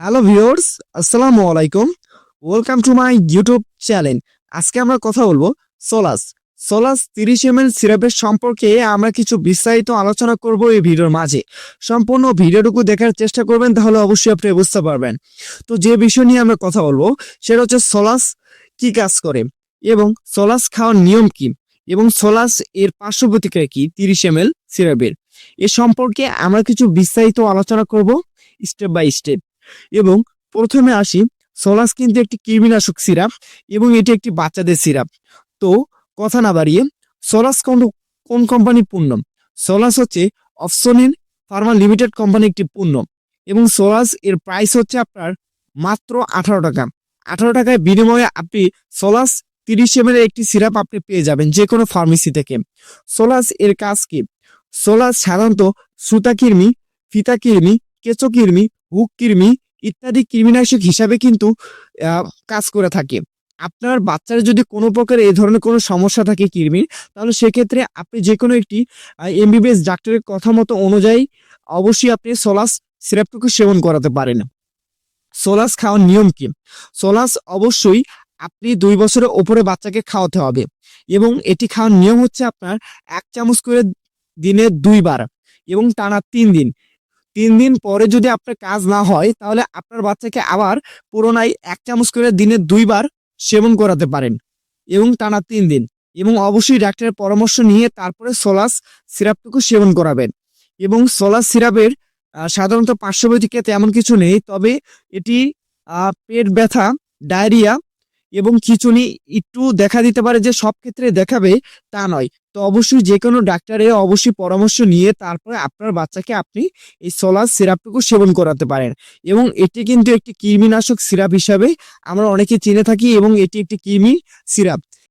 Hello viewers, আসসালামু আলাইকুম। Welcome to my YouTube channel আজকে আমরা কথা বলব সোলাস সোলাস তিরিশ এম সিরাপের সম্পর্কে আমরা কিছু বিস্তারিত আলোচনা করব এই ভিডিওর মাঝে। সম্পূর্ণ ভিডিওটুকু দেখার চেষ্টা করবেন, তাহলে অবশ্যই আপনি বুঝতে পারবেন। তো যে বিষয় নিয়ে আমরা কথা বলব, সেটা হচ্ছে সোলাস কি কাজ করে এবং সোলাস খাওয়ার নিয়ম কি এবং সোলাস এর পার্শ্ব কি তিরিশ এম সিরাপের এ সম্পর্কে আমরা কিছু বিস্তারিত আলোচনা করব স্টেপ বাই স্টেপ এবং প্রথমে আসি সোলাস কিন্তু একটি কৃমিনাশক সিরাপ এবং এটি একটি বাচ্চাদের সিরাপ। তো কথা না বাড়িয়ে সোলাস কোন কোন কোম্পানির সোলাস হচ্ছে অপশনিন ফার্মা লিমিটেড কোম্পানি একটি পণ্য এবং সোলাস এর প্রাইস হচ্ছে আপনার মাত্র আঠারো টাকা। আঠারো টাকায় বিনিময়ে আপনি সোলাস তিরিশ এম একটি সিরাপ আপনি পেয়ে যাবেন যে কোনো ফার্মেসি থেকে। সোলাস এর কাজ কি? সোলাস সাধারণত সুতা কৃমি, ফিতা কৃমি, কেঁচো কৃমি হুক, কৃমি ইত্যাদি কৃমিনাশক হিসাবে কিন্তু কাজ করে থাকে। আপনার বাচ্চার যদি কোনো প্রকার এই ধরনের কোনো সমস্যা থাকে কৃমির, তাহলে সেক্ষেত্রে আপনি যে কোনো একটি এমবিবিএস ডাক্তারের কথা মতো অনুযায়ী অবশ্যই আপনি সোলাস সিরাপটুকু সেবন করাতে পারেন। সোলাস খাওয়ার নিয়ম কি? সোলাস অবশ্যই আপনি দুই বছরের ওপরে বাচ্চাকে খাওয়াতে হবে এবং এটি খাওয়ার নিয়ম হচ্ছে আপনার এক চামচ করে দিনে দুইবার এবং টানা তিন দিন। তিন দিন পরে যদি আপনার কাজ না হয়, তাহলে আপনার বাচ্চাকে আবার পুরোনায় এক চামচ করে দিনে দুইবার সেবন করাতে পারেন এবং টানা তিন দিন। এবং অবশ্যই ডাক্তারের পরামর্শ নিয়ে তারপরে সোলাস সিরাপটুকু সেবন করাবেন। এবং সোলাস সিরাপের সাধারণত পার্শ্ব প্রতিক্রিয়া তেমন কিছু নেই, তবে এটি পেট ব্যথা, ডায়রিয়া এবং খিচুনি একটু দেখা দিতে পারে যে সব ক্ষেত্রে দেখাবে তা নয়। তো অবশ্যই যে কোনো ডাক্তারে অবশ্যই পরামর্শ নিয়ে তারপরে আপনার বাচ্চাকে আপনি এই সোলার সিরাপটুকু সেবন করাতে পারেন। এবং এটি কিন্তু একটি কৃমিনাশক সিরাপ হিসাবে আমরা অনেকে চিনে থাকি এবং এটি একটি কৃমি সিরাপ।